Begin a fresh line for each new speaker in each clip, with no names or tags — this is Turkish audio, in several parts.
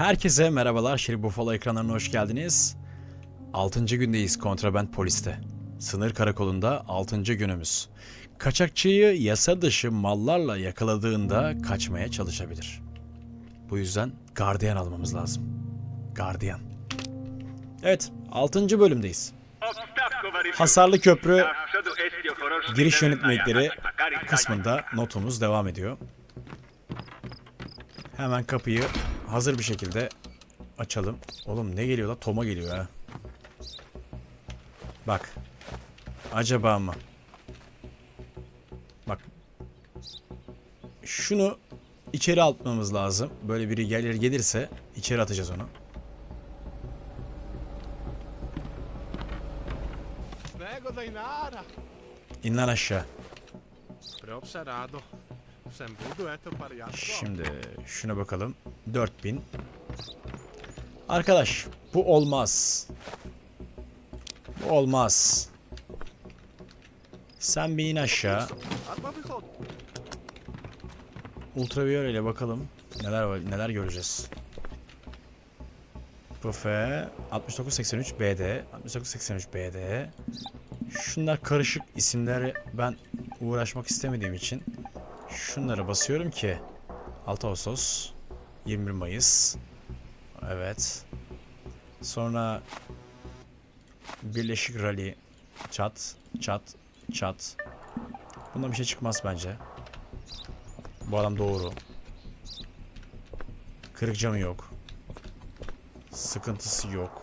Herkese merhabalar. Şerif Buffalo ekranlarına hoş geldiniz. 6. gündeyiz kontraband poliste. Sınır karakolunda 6. günümüz. Kaçakçıyı yasa dışı mallarla yakaladığında kaçmaya çalışabilir. Bu yüzden gardiyan almamız lazım. Gardiyan. Evet, 6. bölümdeyiz. Hasarlı köprü giriş yönetmelikleri kısmında notumuz devam ediyor. Hemen kapıyı hazır bir şekilde açalım. Oğlum ne geliyor la? Toma geliyor ha. Bak. Acaba mı? Bak. Şunu içeri atmamız lazım. Böyle biri gelir gelirse içeri atacağız onu.
Nego da Inara.
İn lan aşağı. Şimdi şuna bakalım. 4000. Arkadaş bu olmaz. Bu olmaz. Sen bir in aşağı. Ultraviyole ile bakalım neler var, neler göreceğiz. Profe 6983 BD 6983 BD Şunlar karışık isimleri ben uğraşmak istemediğim için şunları basıyorum ki 6 Ağustos 21 Mayıs Evet Sonra Birleşik Rally Çat Çat Çat Bundan bir şey çıkmaz bence bu adam doğru. Kırık camı yok. Sıkıntısı yok.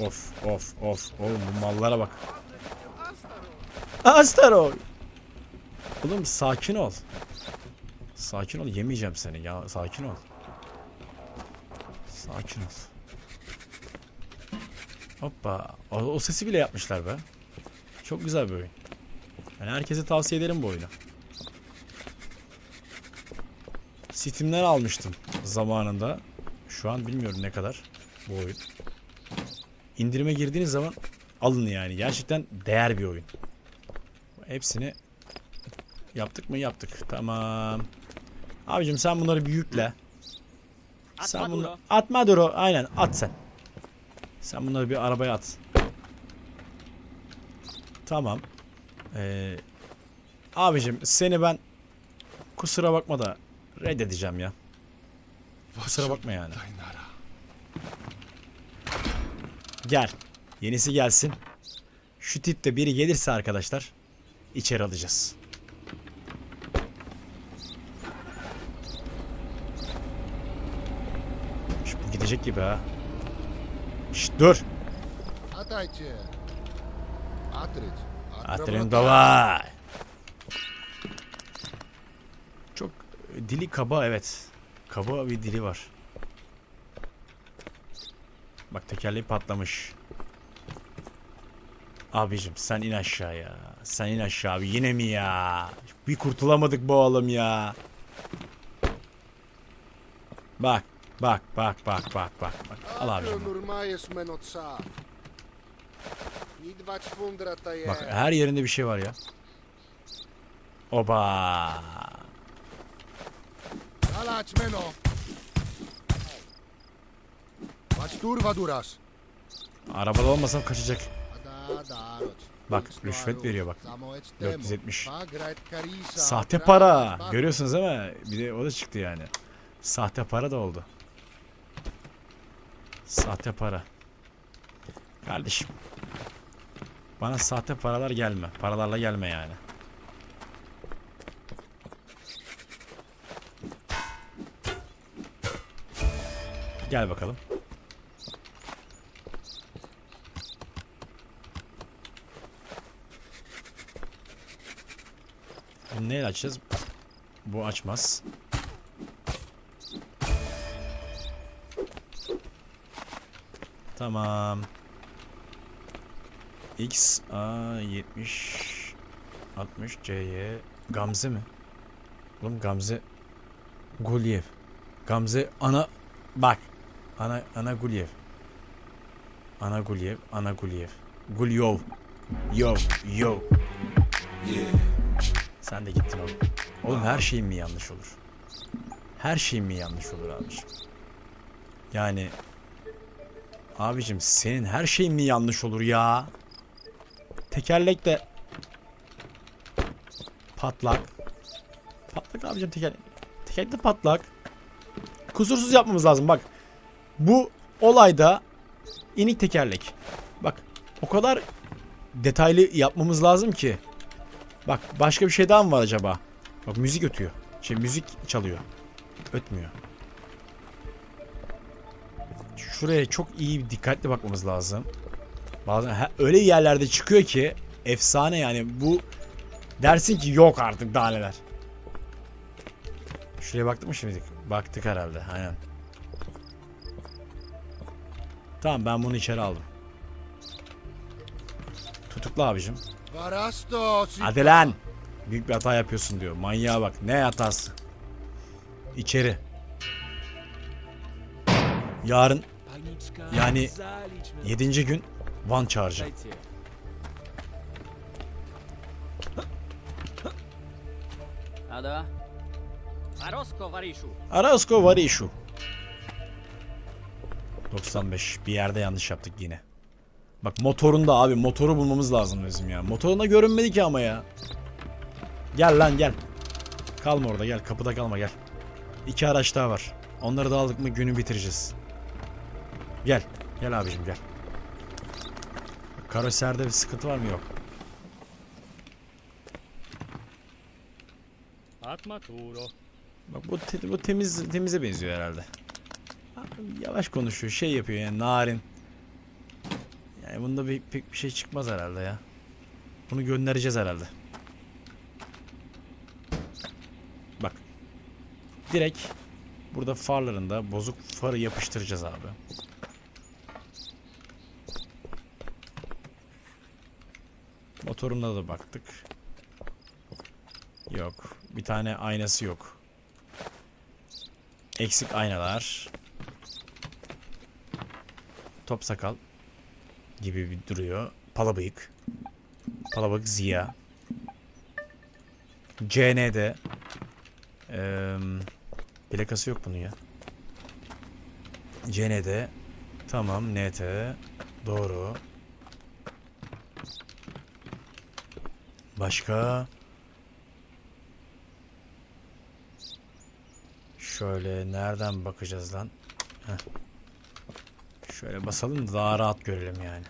Of of of. Oğlum bu mallara bak. Astaro. Oğlum sakin ol. Sakin ol yemeyeceğim seni ya. Sakin ol. Sakin ol. Hoppa. O, o sesi bile yapmışlar be. Çok güzel bir oyun. Yani herkese tavsiye ederim bu oyunu. Steam'den almıştım zamanında. Şu an bilmiyorum ne kadar bu oyun. İndirime girdiğiniz zaman alın yani. Gerçekten değer bir oyun. Hepsini yaptık mı? Yaptık. Tamam. Abicim sen bunları bir yükle. Sen
Atma
bunu
Duro.
atma Duro. Aynen at sen. Sen bunları bir arabaya at. Tamam. Ee, abicim seni ben kusura bakma da reddedeceğim ya. Kusura bakma yani. Gel. Yenisi gelsin. Şu tipte biri gelirse arkadaşlar içeri alacağız. Gidecek gibi ha. Şşt dur.
Ataycie. Atryć.
Atırın davay. Çok dili kaba evet. Kaba bir dili var. Bak tekerleği patlamış. Abicim sen in aşağıya. Sen in aşağı abi. Yine mi ya? Bir kurtulamadık bu oğlum ya. Bak. Bak bak bak bak bak. bak. Al abicim. Bak her yerinde bir şey var ya. Oba.
Alać meno. Bać turwa duras.
Arabada olmasam kaçacak. Bak rüşvet veriyor bak.
Samoeć temu.
470.
Bagrać karisa.
Sahte para. Görüyorsunuz mi? Bir de o da çıktı yani. Sahte para da oldu. Sahte para. Kardeşim. Bana sahte paralar gelme. Paralarla gelme yani. Gel bakalım. Neyle açacağız? Bu açmaz. Tamam. X A 70 60 C'ye Gamze mi? Oğlum Gamze Gulyev. Gamze ana bak. Ana ana Gulyev. Ana Gulyev, ana Gulyev. Gulyov. Yo, yo. Sen de gittin oğlum. Oğlum her şeyin mi yanlış olur? Her şeyin mi yanlış olur abicim? Yani abicim senin her şeyin mi yanlış olur ya? Tekerlek de patlak. Patlak abicim tekerlek. Tekerlek de patlak. Kusursuz yapmamız lazım bak. Bu olayda inik tekerlek. Bak o kadar detaylı yapmamız lazım ki. Bak başka bir şey daha mı var acaba? Bak müzik ötüyor. Şey müzik çalıyor. Ötmüyor şuraya çok iyi dikkatli bakmamız lazım. Bazen he, öyle yerlerde çıkıyor ki efsane yani bu dersin ki yok artık daha neler. Şuraya baktık mı şimdi? Baktık herhalde aynen. Tamam ben bunu içeri aldım. Tutukla abicim. Hadi lan. Büyük bir hata yapıyorsun diyor. Manyağa bak. Ne hatası? İçeri. Yarın yani 7. gün Van
Varishu.
Arasko var şu. 95. Bir yerde yanlış yaptık yine. Bak motorunda abi motoru bulmamız lazım bizim ya. Motorunda görünmedi ki ama ya. Gel lan gel. Kalma orada gel kapıda kalma gel. İki araç daha var. Onları da aldık mı günü bitireceğiz. Gel. Gel abicim gel. Karoserde bir sıkıntı var mı yok.
Atmaturo.
Bak bu, te- bu temiz temize benziyor herhalde. Yavaş konuşuyor, şey yapıyor yani narin. Yani bunda bir, pek bir şey çıkmaz herhalde ya. Bunu göndereceğiz herhalde. Bak. Direkt burada farlarında bozuk farı yapıştıracağız abi. Motoruna da baktık. Yok. Bir tane aynası yok. Eksik aynalar. Top sakal gibi bir duruyor. Palabıyık. Palabıyık Ziya. CN'de eee plakası yok bunun ya. CN'de tamam NT doğru. Başka Şöyle nereden bakacağız lan? Heh. Şöyle basalım da daha rahat görelim yani.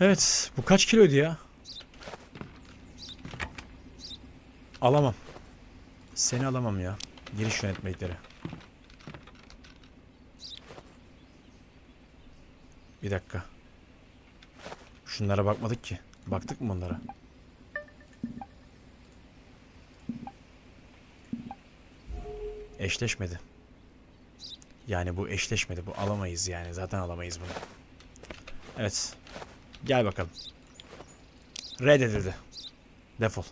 Evet, bu kaç kiloydu ya? Alamam. Seni alamam ya. Giriş yönetmelikleri. Bir dakika. Şunlara bakmadık ki. Baktık mı bunlara? Eşleşmedi. Yani bu eşleşmedi. Bu alamayız yani. Zaten alamayız bunu. Evet. Gel bakalım. Reddedildi. Defol.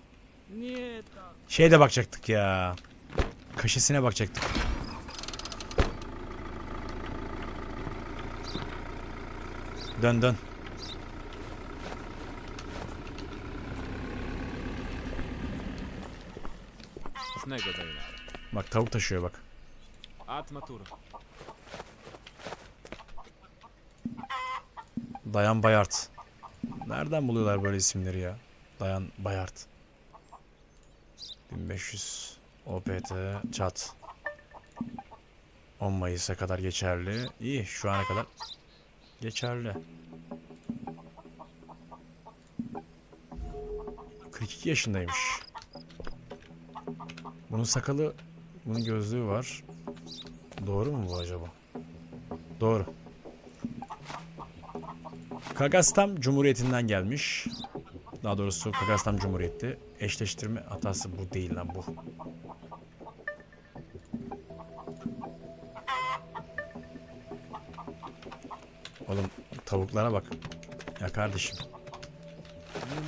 Şeye de bakacaktık ya. Kaşesine bakacaktık. Dön dön.
Da inara.
Bak tavuk taşıyor bak.
Atmaturo.
Dayan Bayart. Nereden buluyorlar böyle isimleri ya? Dayan Bayart. 1500 OPT çat. 10 Mayıs'a kadar geçerli. İyi şu ana kadar geçerli. 42 yaşındaymış. Bunun sakalı, bunun gözlüğü var. Doğru mu bu acaba? Doğru. Kagastam Cumhuriyeti'nden gelmiş. Daha doğrusu Kagastam Cumhuriyeti. Eşleştirme hatası bu değil lan bu. Oğlum tavuklara bak. Ya kardeşim.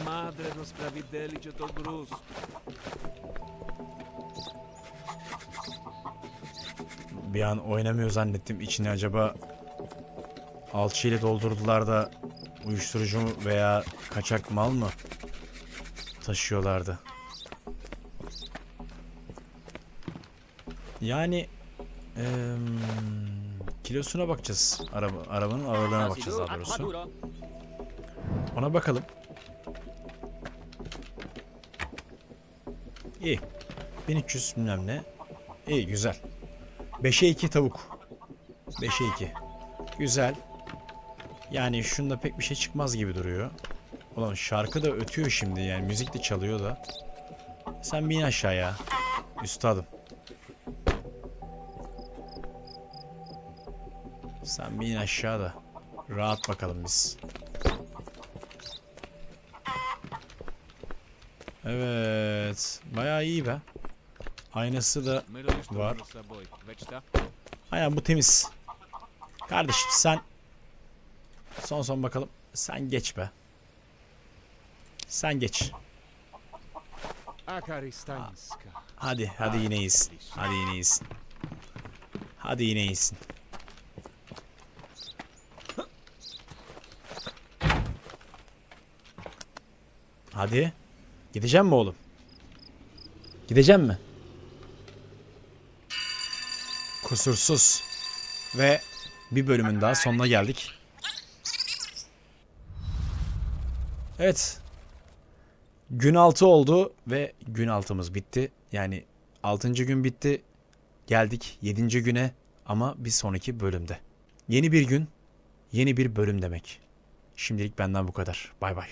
Madre non spravidelice to gruz.
Bir an oynamıyor zannettim. İçine acaba alçıyla doldurdular da uyuşturucu mu veya kaçak mal mı taşıyorlardı. Yani eee, kilosuna bakacağız. Araba, arabanın ağırlığına bakacağız daha doğrusu. Ona bakalım. İyi. 1300 bilmem ne. İyi güzel. 5'e 2 tavuk. 5'e 2. Güzel. Yani şunda pek bir şey çıkmaz gibi duruyor. Ulan şarkı da ötüyor şimdi yani müzik de çalıyor da. Sen bin aşağıya. Üstadım. Sen bin aşağıda. Rahat bakalım biz. Evet. Bayağı iyi be. Aynası da Var. Aynen bu temiz. Kardeşim sen son son bakalım. Sen geç be. Sen geç. Hadi hadi yine iyisin. Hadi yine iyisin. Hadi yine iyisin. Hadi. Gideceğim mi oğlum? Gideceğim mi? Kusursuz. Ve bir bölümün daha sonuna geldik. Evet. Gün altı oldu ve gün altımız bitti. Yani 6. gün bitti. Geldik 7. güne ama bir sonraki bölümde. Yeni bir gün, yeni bir bölüm demek. Şimdilik benden bu kadar. Bay bay.